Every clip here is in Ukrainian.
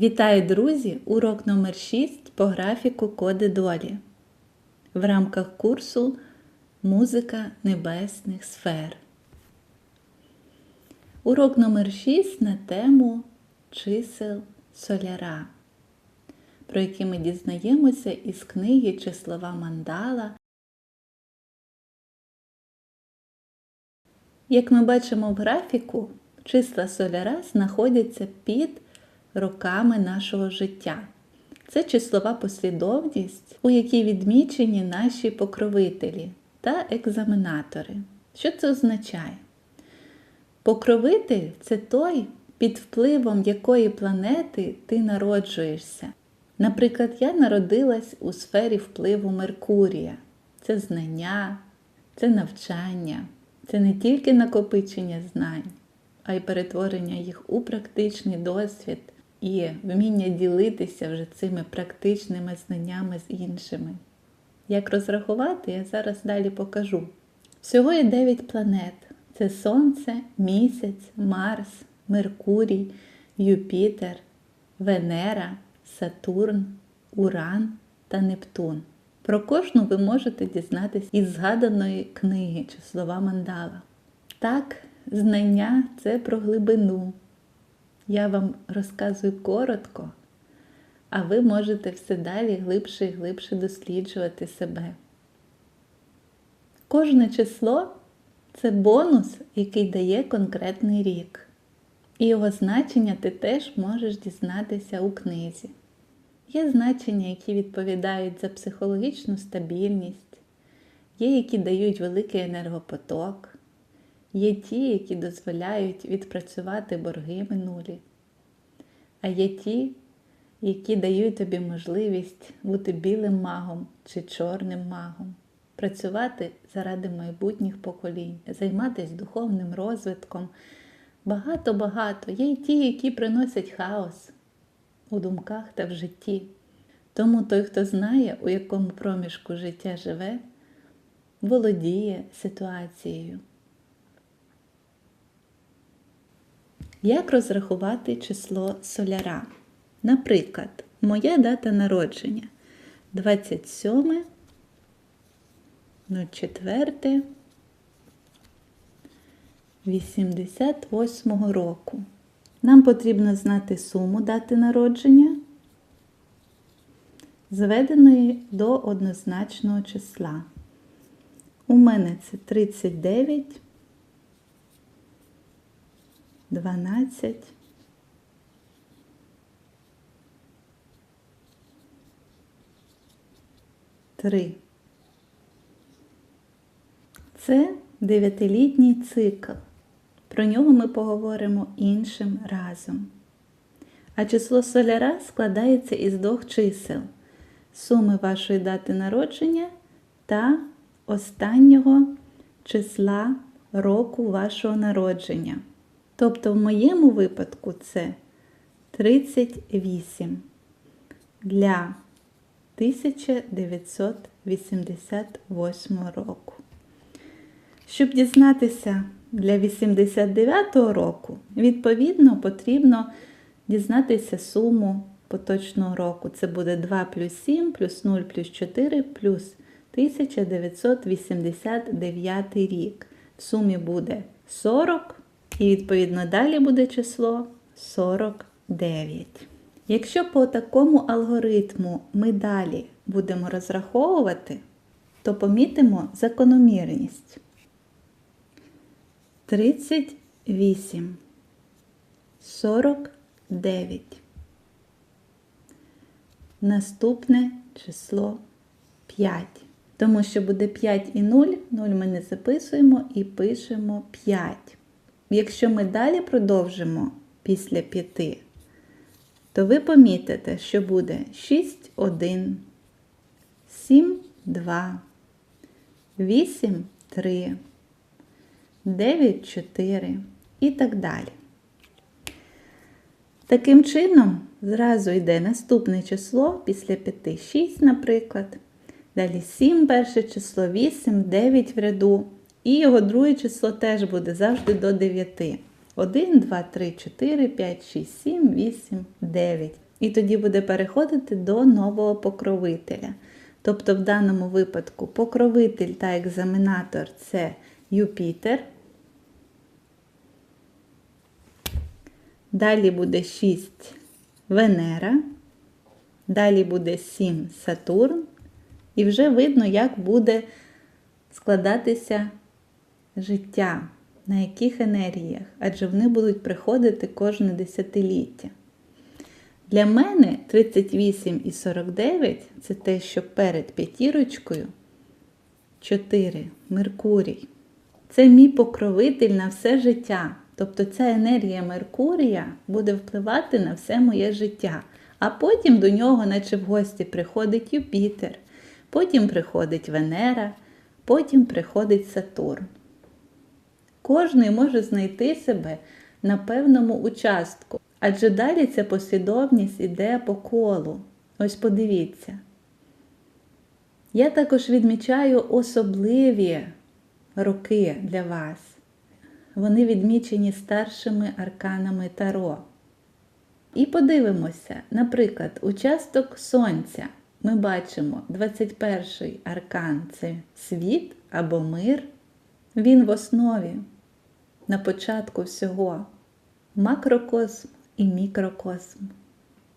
Вітаю, друзі! Урок номер 6 по графіку Коди долі в рамках курсу Музика небесних сфер. Урок номер 6 на тему чисел соляра, про які ми дізнаємося із книги Числова мандала. Як ми бачимо в графіку, числа соляра знаходяться під роками нашого життя. Це числова послідовність, у якій відмічені наші покровителі та екзаменатори. Що це означає? Покровитель це той, під впливом якої планети ти народжуєшся. Наприклад, я народилась у сфері впливу Меркурія. Це знання, це навчання, це не тільки накопичення знань, а й перетворення їх у практичний досвід і вміння ділитися вже цими практичними знаннями з іншими. Як розрахувати, я зараз далі покажу. Всього є 9 планет: це Сонце, Місяць, Марс, Меркурій, Юпітер, Венера, Сатурн, Уран та Нептун. Про кожну ви можете дізнатися із згаданої книги Числова мандала. Так, знання це про глибину. Я вам розказую коротко, а ви можете все далі глибше і глибше досліджувати себе. Кожне число це бонус, який дає конкретний рік. І його значення ти теж можеш дізнатися у книзі. Є значення, які відповідають за психологічну стабільність, є, які дають великий енергопоток, є ті, які дозволяють відпрацювати борги минулі, а є ті, які дають тобі можливість бути білим магом чи чорним магом, працювати заради майбутніх поколінь, займатися духовним розвитком. Багато-багато. Є й ті, які приносять хаос у думках та в житті. Тому той, хто знає, у якому проміжку життя живе, володіє ситуацією. Як розрахувати число соляра? Наприклад, моя дата народження 27 04 88 року. Нам потрібно знати суму дати народження, зведеної до однозначного числа. У мене це 39, 12, 3. Це дев'ятилітній цикл. Про нього ми поговоримо іншим разом. А число соляра складається із двох чисел суми вашої дати народження та останнього числа року вашого народження. Тобто, в моєму випадку це 38 для 1988 року. Щоб дізнатися для 89-го року, відповідно, потрібно дізнатися суму поточного року. Це буде 2 плюс 7 плюс 0 плюс 4 плюс 1989 рік. В сумі буде 40, і відповідно далі буде число 49. Якщо по такому алгоритму ми далі будемо розраховувати, то помітимо закономірність. 38, 49. Наступне число 5. Тому що буде 5 і 0, 0 ми не записуємо і пишемо 5. Якщо ми далі продовжимо після 5, то ви помітите, що буде 6, 1, 7, 2, 8, 3. 9, 4 і так далі. Таким чином, зразу йде наступне число після 5, 6, наприклад. Далі 7 перше число, 8, 9 в ряду. І його друге число теж буде завжди до 9. 1, 2, 3, 4, 5, 6, 7, 8, 9. І тоді буде переходити до нового покровителя. Тобто, в даному випадку покровитель та екзаменатор це Юпітер. Далі буде 6 Венера. Далі буде 7 Сатурн. І вже видно, як буде складатися життя, на яких енергіях, адже вони будуть приходити кожне десятиліття. Для мене 38 і 49 це те, що перед п'ятірочкою 4 Меркурій. Це мій покровитель на все життя. Тобто ця енергія Меркурія буде впливати на все моє життя. А потім до нього, наче в гості, приходить Юпітер, потім приходить Венера, потім приходить Сатурн. Кожний може знайти себе на певному участку, адже далі ця послідовність іде по колу. Ось подивіться. Я також відмічаю особливі роки для вас. Вони відмічені старшими арканами Таро. І подивимося, наприклад, участок Сонця. Ми бачимо 21 аркан це світ або мир. Він в основі, на початку всього макрокосм і мікрокосм.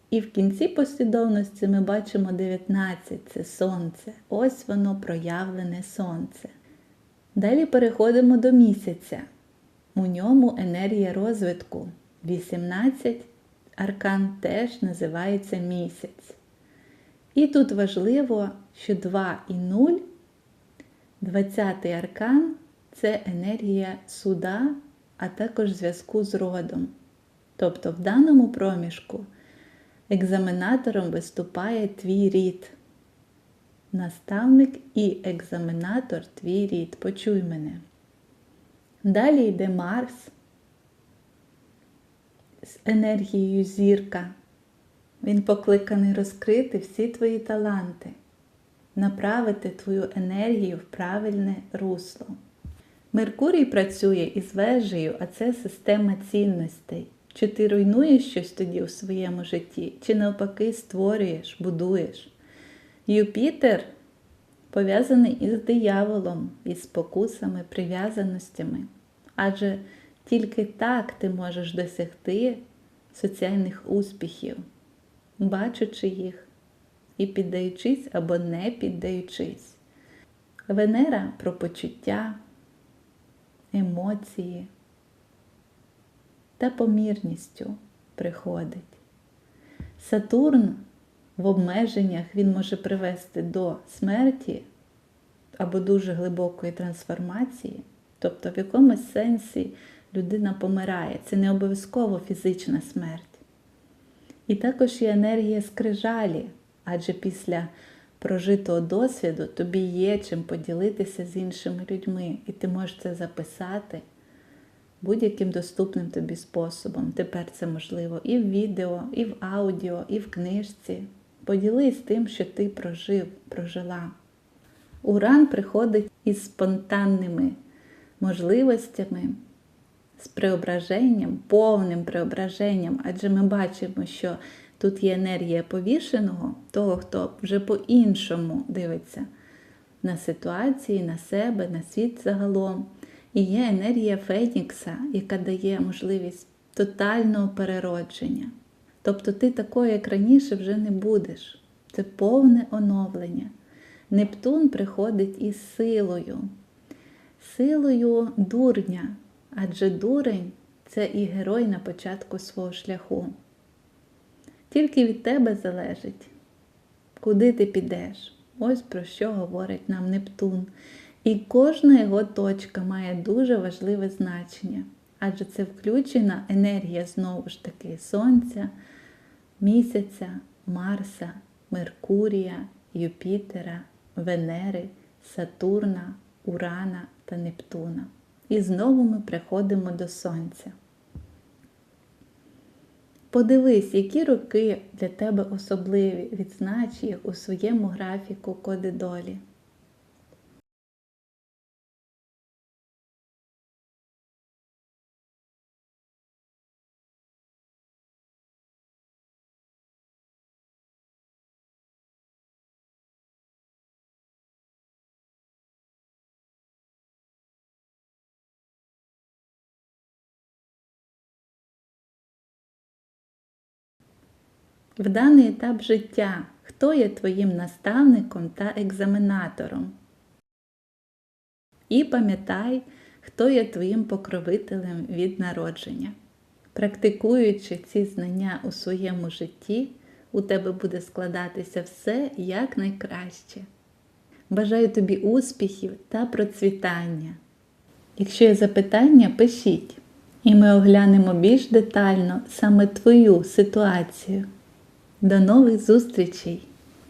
І в кінці послідовності ми бачимо 19 це сонце. Ось воно проявлене сонце. Далі переходимо до місяця. У ньому енергія розвитку. 18 аркан теж називається місяць. І тут важливо, що 2 і 0, 20 аркан це енергія суда, а також зв'язку з родом. Тобто в даному проміжку екзаменатором виступає твій рід. Наставник і екзаменатор твій рід. Почуй мене. Далі йде Марс з енергією зірка. Він покликаний розкрити всі твої таланти, направити твою енергію в правильне русло. Меркурій працює із вежею, а це система цінностей. Чи ти руйнуєш щось тоді у своєму житті, чи навпаки створюєш, будуєш. Юпітер пов'язаний із дияволом, із спокусами, прив'язаностями. Адже тільки так ти можеш досягти соціальних успіхів, бачачи їх і піддаючись або не піддаючись. Венера про почуття, емоції та помірністю приходить. Сатурн в обмеженнях він може привести до смерті або дуже глибокої трансформації, тобто в якомусь сенсі людина помирає. Це не обов'язково фізична смерть. І також є енергія скрижалі, адже після прожитого досвіду тобі є чим поділитися з іншими людьми, і ти можеш це записати будь-яким доступним тобі способом. Тепер це можливо і в відео, і в аудіо, і в книжці. Поділись тим, що ти прожив, прожила. Уран приходить із спонтанними можливостями, з преображенням, повним преображенням, адже ми бачимо, що тут є енергія повішеного, того, хто вже по-іншому дивиться на ситуації, на себе, на світ загалом. І є енергія Фенікса, яка дає можливість тотального переродження. Тобто ти такою, як раніше, вже не будеш. Це повне оновлення. Нептун приходить із силою, силою дурня, адже дурень це і герой на початку свого шляху. Тільки від тебе залежить, куди ти підеш. Ось про що говорить нам Нептун. І кожна його точка має дуже важливе значення, адже це включена енергія знову ж таки Сонця, Місяця, Марса, Меркурія, Юпітера, Венери, Сатурна, Урана та Нептуна. І знову ми приходимо до Сонця. Подивись, які роки для тебе особливі, відзнач їх у своєму графіку коди долі. В даний етап життя, хто є твоїм наставником та екзаменатором. І пам'ятай, хто є твоїм покровителем від народження. Практикуючи ці знання у своєму житті, у тебе буде складатися все якнайкраще. Бажаю тобі успіхів та процвітання. Якщо є запитання, пишіть, і ми оглянемо більш детально саме твою ситуацію. До нових зустрічей!